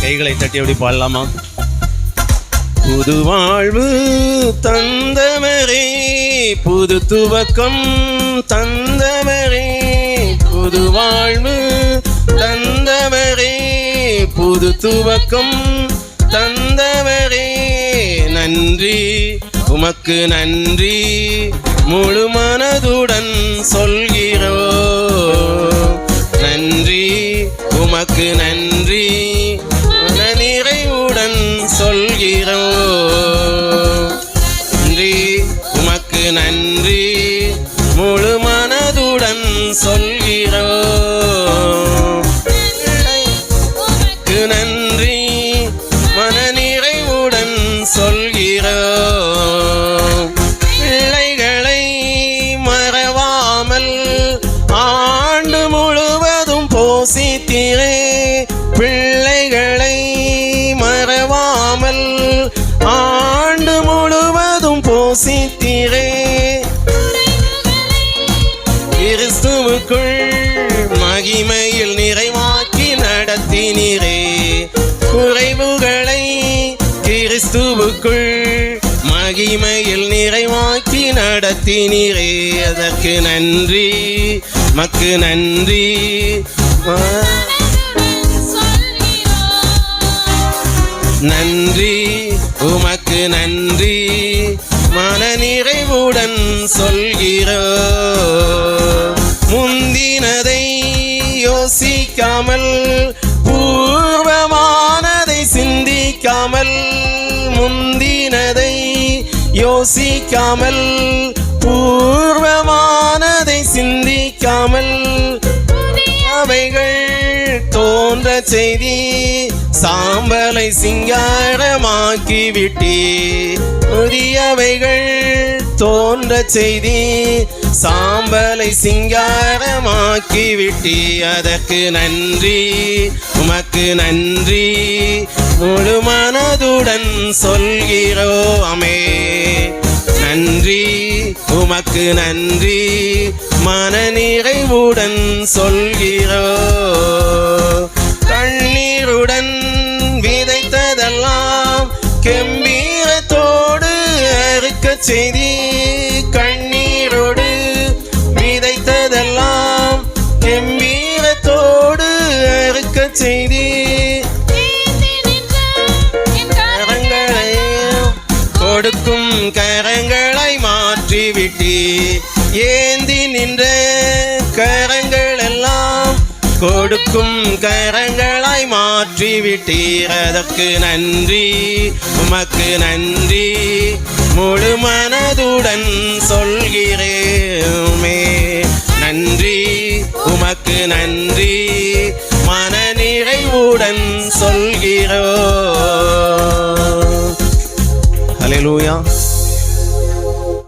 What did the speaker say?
கைகளை தட்டி எப்படி பாடலாமா? புது வாழ்வு தந்தவரே புது துவக்கம் தந்தவரே புது வாழ்வு தந்தவரே புது துவக்கம் தந்தவரே. நன்றி உமக்கு நன்றி முழு மனதுடன் சொல்கிறோ? நன்றி மனநிறைவுடன் சொல்கிறோ? பிள்ளைகளை மறவாமல் ஆண்டு முழுவதும் போசித்திரே பிள்ளைகளை மறவாமல் ஆண்டு முழுவதும் போசித்திரே. மகிமையில் நிறைவாக்கி நடத்தினீரே. குறைவுகளை கிறிஸ்துவுக்குள் மகிமையில் நிறைவாக்கி நடத்தினீரே. அதற்கு நன்றி மக்கு நன்றி. நன்றி உமக்கு நன்றி. மன நிறைவுடன் சொல்கிறோ யோசிக்காமல் பூர்வமானதை சிந்திக்காமல் முந்தினதை யோசிக்காமல் பூர்வமானதை சிந்திக்காமல் அவைகள் தோன்ற செய்தி சாம்பலை சிங்காரமாக்கி விட்டே புதியவைகள் தோன்ற செய்தி சாம்பலை சிங்காரமா சிங்காரமாக்கி விட்டி அதற்கு நன்றி. உமக்கு நன்றி. முழு மனதுடன் சொல்கிறோ அமே. நன்றி உமக்கு நன்றி. மன நிறைவுடன் சொல்கிறோ. கண்ணீருடன் விதைத்ததெல்லாம் கெம்பீரத்தோடு அறுக்க செய்தி கொடுக்கும் கரங்களை மாற்றிவிட்டி. ஏந்தி நின்ற கரங்கள் எல்லாம் கொடுக்கும் கரங்களாய் மாற்றி அதற்கு நன்றி உமக்கு நன்றி. முழு மனதுடன் சொல்கிறேமே நன்றி உமக்கு நன்றி. மன நிறைவுடன் சொல்கிறோம். jouant